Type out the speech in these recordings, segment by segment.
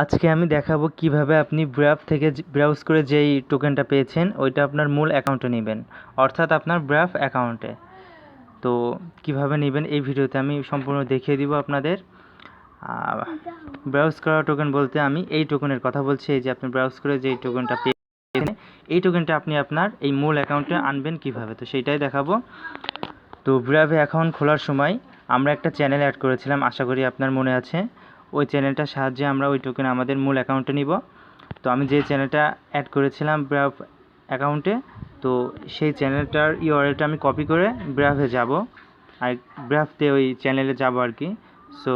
আজকে আমি দেখাবো কীভাবে আপনি ব্রাফ থেকে ব্রাউজ করে যেই টোকেনটা পেয়েছেন, ওইটা আপনার মূল অ্যাকাউন্টে নেবেন। অর্থাৎ আপনার ব্রাফ অ্যাকাউন্টে। তো কীভাবে নেবেন এই ভিডিওতে আমি সম্পূর্ণ দেখিয়ে দিব আপনাদের। ব্রাউজ করা টোকেন বলতে আমি এই টোকেনের কথা বলছি, এই যে আপনি ব্রাউজ করে যেই টোকেনটা পেয়েছেন এই টোকেনটা আপনি আপনার এই মূল অ্যাকাউন্টে আনবেন কীভাবে? তো সেইটাই দেখাবো। তো ব্রাভে অ্যাকাউন্ট খোলার সময় আমরা একটা চ্যানেল অ্যাড করেছিলাম, আশা করি আপনার মনে আছে। ওই চ্যানেলটার সাহায্যে আমরা ওই টোকেন আমাদের মূল অ্যাকাউন্টে নিব। তো আমি যে চ্যানেলটা অ্যাড করেছিলাম ব্রাভ অ্যাকাউন্টে তো সেই চ্যানেলটার ইউআরএলটা আমি কপি করে ব্রাভে যাব। আর ব্রাভতে ওই চ্যানেলে যাব আর কি সো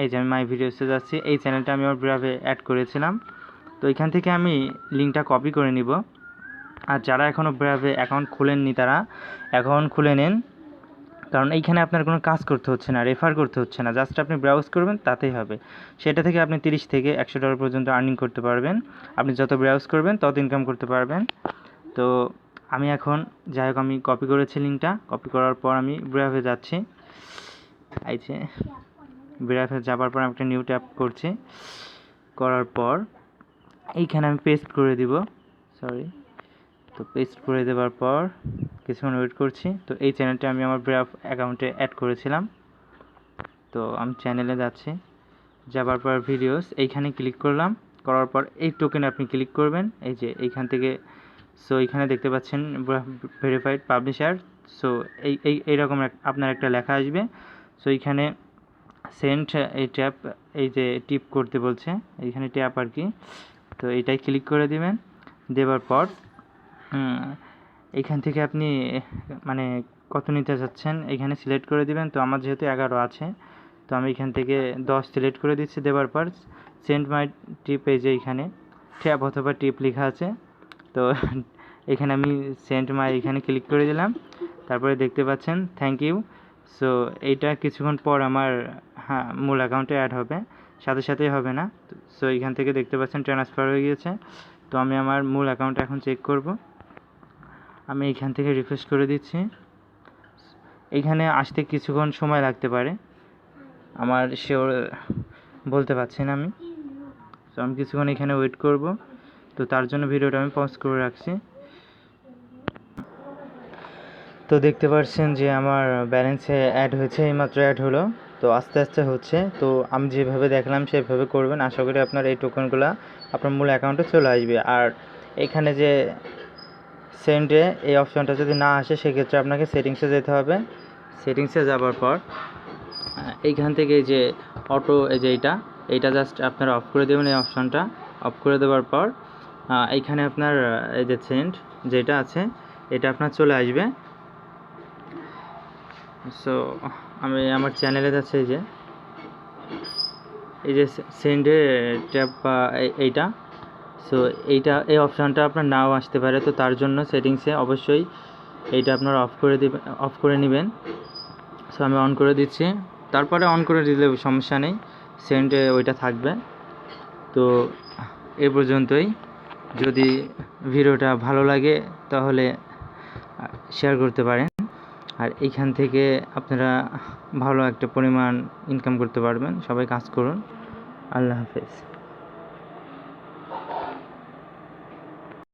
এই যে আমি মাই ভিডিওসে যাচ্ছি, এই চ্যানেলটা আমি আমার ব্রাভে অ্যাড করেছিলাম। তো এখান থেকে আমি লিঙ্কটা কপি করে নিব। আর যারা এখনও ব্রাভে অ্যাকাউন্ট খুলেননি তারা অ্যাকাউন্ট খুলে নেন। কারণ এইখানে আপনার কোনো কাজ করতে হচ্ছে না রেফার করতে হচ্ছে না জাস্ট আপনি ব্রাউজ করবেন তাতেই হবে। সেটা থেকে আপনি তিরিশ থেকে একশো ডলার পর্যন্ত আর্নিং করতে পারবেন। আপনি যত ব্রাউজ করবেন, তত ইনকাম করতে পারবেন। তো আমি এখন, যাই হোক, আমি কপি করেছি লিঙ্কটা কপি করার পর আমি ব্রাভে যাচ্ছি। আইছে ব্রাভে যাবার পর আমি একটা নিউ ট্যাপ করছি। করার পর এইখানে আমি পেস্ট করে দিব। সরি তো পেস্ট করে দেওয়ার পর কিছুক্ষণ ওয়েট করছি। তো এই চ্যানেলটা আমি আমার ব্রাফ অ্যাকাউন্টে অ্যাড করেছিলাম। তো আমি চ্যানেলে যাচ্ছি। যাবার পর ভিডিওস এইখানে ক্লিক করলাম। করার পর এই টোকেনে আপনি ক্লিক করবেন। এই যে এইখান থেকে সো এইখানে দেখতে পাচ্ছেন ভেরিফাইড পাবলিশার সো এই এই, এইরকম আপনার একটা লেখা আসবে। সো এইখানে সেন্ট এই ট্যাপ এই যে টিপ করতে বলছে। এইখানে ট্যাপ আর কি। তো এটাই ক্লিক করে দিবেন। দেওয়ার পর এইখান থেকে আপনি মানে কত নিতে চাচ্ছেন এখানে সিলেক্ট করে দিবেন। তো আমার যেহেতু এগারো আছে, তো আমি এখান থেকে দশ সিলেক্ট করে দিচ্ছি দেওয়ার পর। সেন্ট মাই টিপ এই যে এইখানে ট্যাপ অথবা টিপ লেখা আছে। তো এখানে আমি সেন্ট মাই এখানে ক্লিক করে দিলাম। তারপরে দেখতে পাচ্ছেন থ্যাংক ইউ সো এইটা কিছুক্ষণ পর আমার হ্যাঁ মূল অ্যাকাউন্টে অ্যাড হবে। সাথে সাথেই হবে না। সো এখান থেকে দেখতে পাচ্ছেন ট্রান্সফার হয়ে গিয়েছে। তো আমি আমার মূল অ্যাকাউন্টটা এখন চেক করব। আমি এখান থেকে রিফ্রেশ করে দিচ্ছি। এখানে আসতে কিছুক্ষণ সময় লাগতে পারে। আমার শিওর বলতে পারছি না আমি। তো আমি কিছুক্ষণ এখানে ওয়েট করব। তো তার জন্য ভিডিওটা আমি পজ করে রাখছি। তো দেখতে পাচ্ছেন যে আমার ব্যালেন্সে অ্যাড হয়েছে, এইমাত্র অ্যাড হলো। তো আস্তে আস্তে হচ্ছে। তো আমি যেভাবে দেখলাম সেভাবে করবেন। আশা করি আপনার এই টোকেনগুলো আপনার মূল অ্যাকাউন্টে চলে আসবে। আর এখানে যে সেন্ডে এই অপশনটা যদি না আসে, সেক্ষেত্রে আপনাকে সেটিংসে যেতে হবে। সেটিংসে যাবার পর এইখান থেকে যে অটো এই যে এইটা এইটা জাস্ট আপনারা অফ করে দেবেন এই অপশনটা অফ করে দেওয়ার পর এইখানে আপনার, এই যে সেন্ড যেটা আছে, এটা আপনার চলে আসবে। সো আমি আমার চ্যানেলে যাচ্ছে এই যে। এই যে সেন্ডে ট্যাপ বা এইটা সো এইটা, এই অপশানটা আপনার নাও আসতে পারে। তো তার জন্য সেটিংসে অবশ্যই এইটা আপনার অফ করে দিবেন অফ করে নেবেন। সো আমি অন করে দিচ্ছি। তারপরে অন করে দিলে সমস্যা নেই। সেন্টে ওইটা থাকবে। তো, এ পর্যন্তই। যদি ভিডিওটা ভালো লাগে, তাহলে শেয়ার করতে পারেন। আর এইখান থেকে আপনারা ভালো একটা পরিমাণ ইনকাম করতে পারবেন। সবাই কাজ করুন। আল্লাহ হাফেজ।